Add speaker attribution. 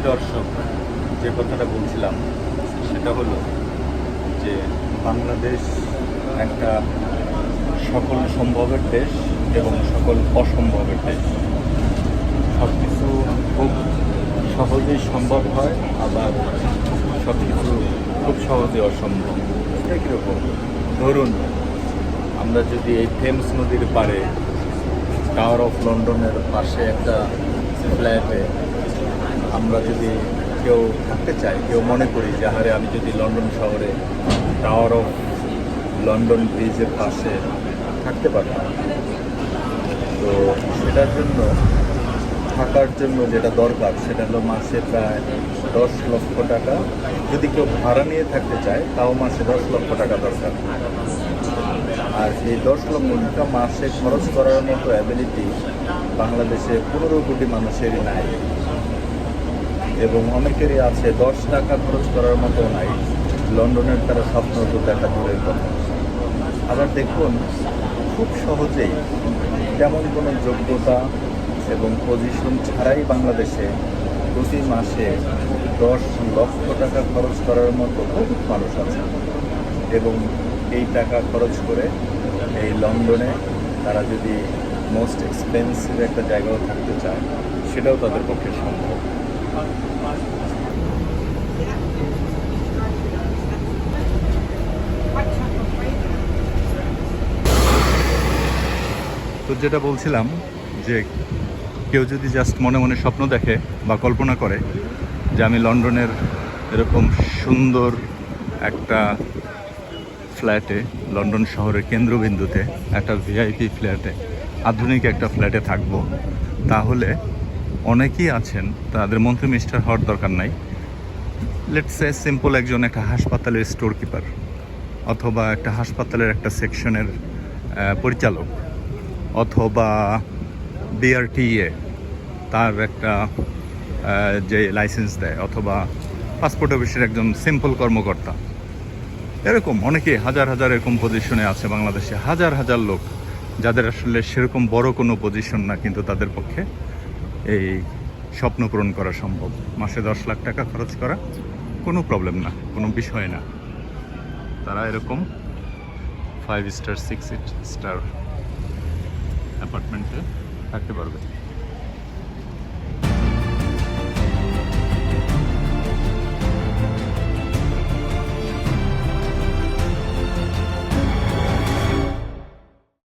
Speaker 1: যে কথাটা বলছিলাম, সেটা হলো যে বাংলাদেশ একটা সকল সম্ভবের দেশ এবং সকল অসম্ভবের দেশ। সব কিছু খুব সহজেই সম্ভব হয়, আবার সব কিছু খুব সহজে অসম্ভব। এটা কীরকম? ধরুন, আমরা যদি এই থেমস নদীর পাড়ে টাওয়ার অফ লন্ডনের পাশে একটা ফ্ল্যাটে আমরা যদি কেউ থাকতে চাই, কেউ মনে করি যে হারে আমি যদি লন্ডন শহরে টাওয়ার অফ লন্ডন ব্রিজের পাশে থাকতে পারতাম তো সেটার জন্য, থাকার জন্য যেটা দরকার, সেটা হলো মাসে প্রায় দশ লক্ষ টাকা। যদি কেউ ভাড়া নিয়ে থাকতে চায়, তাও মাসে দশ লক্ষ টাকা দরকার। আর এই দশ লক্ষ টাকা মাসে খরচ করার মতো অ্যাবিলিটি বাংলাদেশে পনেরো কোটি মানুষেরই নাই। এবং অনেকেরই আছে, দশ টাকা খরচ করার মতো নাই। লন্ডনের তারা স্বপ্ন তো দেখা দূরের কথা আবার দেখুন, খুব সহজেই তেমন কোনো যোগ্যতা এবং পজিশন ছাড়াই বাংলাদেশে প্রতি মাসে দশ লক্ষ টাকা খরচ করার মতো বহুত মানুষ আছে। এবং এই টাকা খরচ করে এই লন্ডনে তারা যদি মোস্ট এক্সপেন্সিভ একটা জায়গাও থাকতে চায়, সেটাও তাদের পক্ষে সম্ভব। তো যেটা বলছিলাম যে কেউ যদি জাস্ট মনে মনে স্বপ্ন দেখে বা কল্পনা করে যে আমি লন্ডনের এরকম সুন্দর একটা ফ্ল্যাটে, লন্ডন শহরের কেন্দ্রবিন্দুতে, একটা ভিআইপি ফ্ল্যাটে আধুনিক একটা ফ্ল্যাটে থাকব, তাহলে অনেকেই আছেন, তাদের মন্ত্রী মিস্টার হওয়ার দরকার নাই। লেটস সে সিম্পল একজন একটা হাসপাতালের স্টোর কিপার অথবা একটা হাসপাতালের একটা সেকশনের পরিচালক অথবা বিআরটিএ তার একটা যে লাইসেন্স দেয় অথবা পাসপোর্ট অফিসের একজন সিম্পল কর্মকর্তা। এরকম অনেকে হাজার হাজার এরকম পজিশনে আছে বাংলাদেশে, হাজার হাজার লোক, যাদের আসলে সেরকম বড় কোনো পজিশন না, কিন্তু তাদের পক্ষে এই স্বপ্ন পূরণ করা সম্ভব। মাসে দশ লাখ টাকা খরচ করা কোনো প্রবলেম না, কোনো বিষয় না। তারা এরকম ফাইভ স্টার সিক্স স্টার অ্যাপার্টমেন্টে থাকতে পারবে।